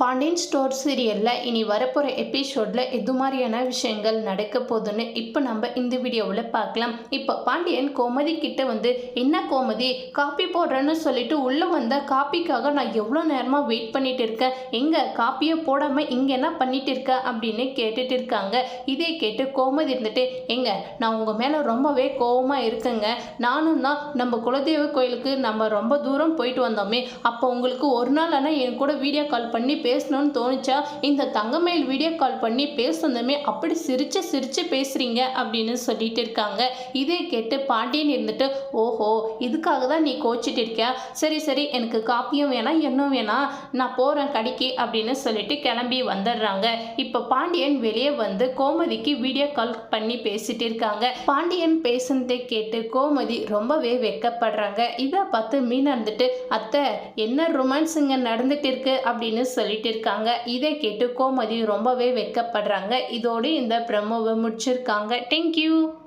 Pandian store சீரியலில் இனி வரப்போகிற எபிசோடில் எது மாதிரியான விஷயங்கள் நடக்க போகுதுன்னு இப்போ நம்ம இந்த வீடியோவில் பார்க்கலாம். இப்போ பாண்டியன் கோமதி கிட்ட வந்து என்ன கோமதி காப்பி போடுறேன்னு சொல்லிட்டு உள்ளே வந்த காப்பிக்காக நான் எவ்வளோ நேரமாக வெயிட் பண்ணிட்டு இருக்கேன்? எங்கே காப்பியை போடாமல் இங்கே என்ன பண்ணிட்டு இருக்க? அப்படின்னு கேட்டுட்டு இருக்காங்க. இதே கேட்டு கோமதி இருந்துட்டு எங்க நான் உங்கள் மேலே ரொம்பவே கோவமாக இருக்கேங்க. நானும் தான் நம்ம குலதெய்வ கோயிலுக்கு நம்ம ரொம்ப தூரம் போயிட்டு வந்தோமே. அப்போ உங்களுக்கு ஒரு நாள் ஆனால் என் கூட வீடியோ கால் பண்ணி பேசணும்னு தோணுச்சா? இந்த தங்கமயில் வீடியோ கால் பண்ணி பேசுனதுமே அப்படி சிரிச்சு சிரிச்சு பேசுறீங்க அப்படின்னு சொல்லிட்டு இருக்காங்க. இதே கேட்டு பாண்டியன் இருந்துட்டு ஓஹோ இதுக்காக தான் நீ கோச்சிட்டு இருக்கியா? சரி சரி எனக்கு காப்பியும் வேணாம் என்னும் வேணாம். நான் போகிறேன் கடைக்கு அப்படின்னு சொல்லிட்டு கிளம்பி வந்துடுறாங்க. இப்போ பாண்டியன் வெளியே வந்து கோமதிக்கு வீடியோ கால் பண்ணி பேசிட்டு இருக்காங்க. பாண்டியன் பேசுனதை கேட்டு கோமதி ரொம்பவே வெக்கப்படுறாங்க. இதை பார்த்து மீன் இருந்துட்டு அத்தை என்ன ரொமான்ஸுங்க நடந்துட்டு இருக்கு? அப்படின்னு சொல்லிட்டு இருக்காங்க இதை கேட்டு கோமதி ரொம்பவே வெக்கப்படுறாங்க இதோடு இந்த ப்ரமோவை முடிச்சிருக்காங்க. தேங்க்யூ